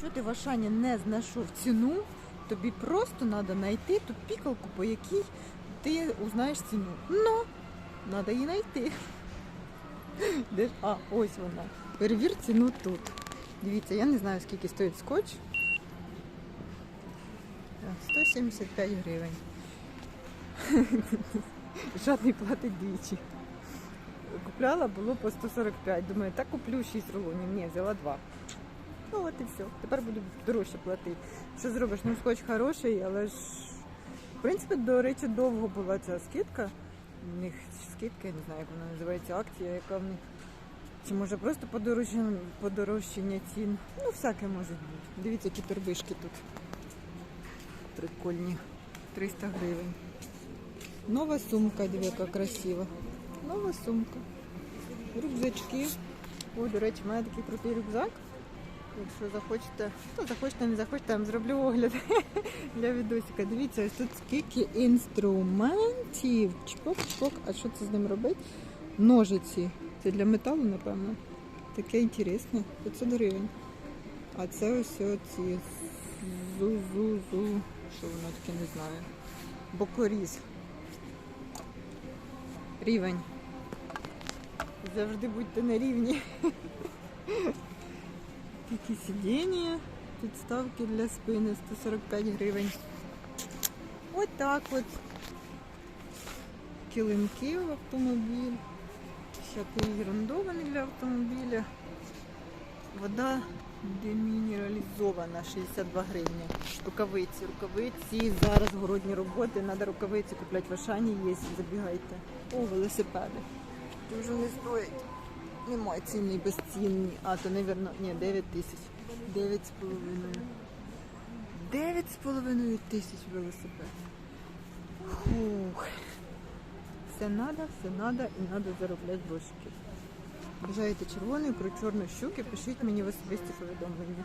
Якщо ти в Ашані не знайшов ціну, тобі просто треба знайти ту пікалку, по якій ти узнаєш ціну. Ну, треба її знайти. Де ж? А, ось вона. Перевір ціну тут. Дивіться, я не знаю, скільки стоїть скотч. 175 гривень. Жадний платить двічі. Купляла було по 145. Думаю, так куплю 6 рулонів. Ні, взяла 2. Ну от і все. Тепер буду дорожче платити. Що зробиш? Ну, скотч хороший, але ж в принципі, до речі, довго була ця скидка. У них скидка, я не знаю, як вона називається, акція, яка в них. Чи може просто подорожчання, цін? Ну, всяке може бути. Дивіться, які торбишки тут. Прикольні. 300 гривень. Нова сумка, яка красива. Нова сумка. Рюкзачки. О, до речі, мене такий крутий рюкзак. Якщо захочете, то захочете, не захочете, я вам зроблю огляд для відосика. Дивіться, ось тут скільки інструментів. Чпок, чпок. А що це з ним робить? Ножиці. Це для металу, напевно. Таке інтересне. 500 гривень. А це ось оці зу-зу-зу. Що воно таке не знаю. Бокоріз. Рівень. Завжди будьте на рівні. Такі сидіння, підставки для спини 145 гривень. Ось так от. Килимки в автомобіль. Всякий ерундований для автомобіля. Вода демінералізована 62 гривні. Рукавиці, рукавиці. Зараз городні роботи. Треба рукавиці купляти в Ашані є, забігайте. О, велосипеди. Дуже не стоять. Немає цінний, безцінний. А, то, напевно, ні, 9 тисяч. 9 з половиною. 9 з половиною тисяч велосипед. Фух. Все надо, все надо і надо заробляти бошки. Бажаєте червоний про чорну щуки, пишіть мені в особисті повідомлення.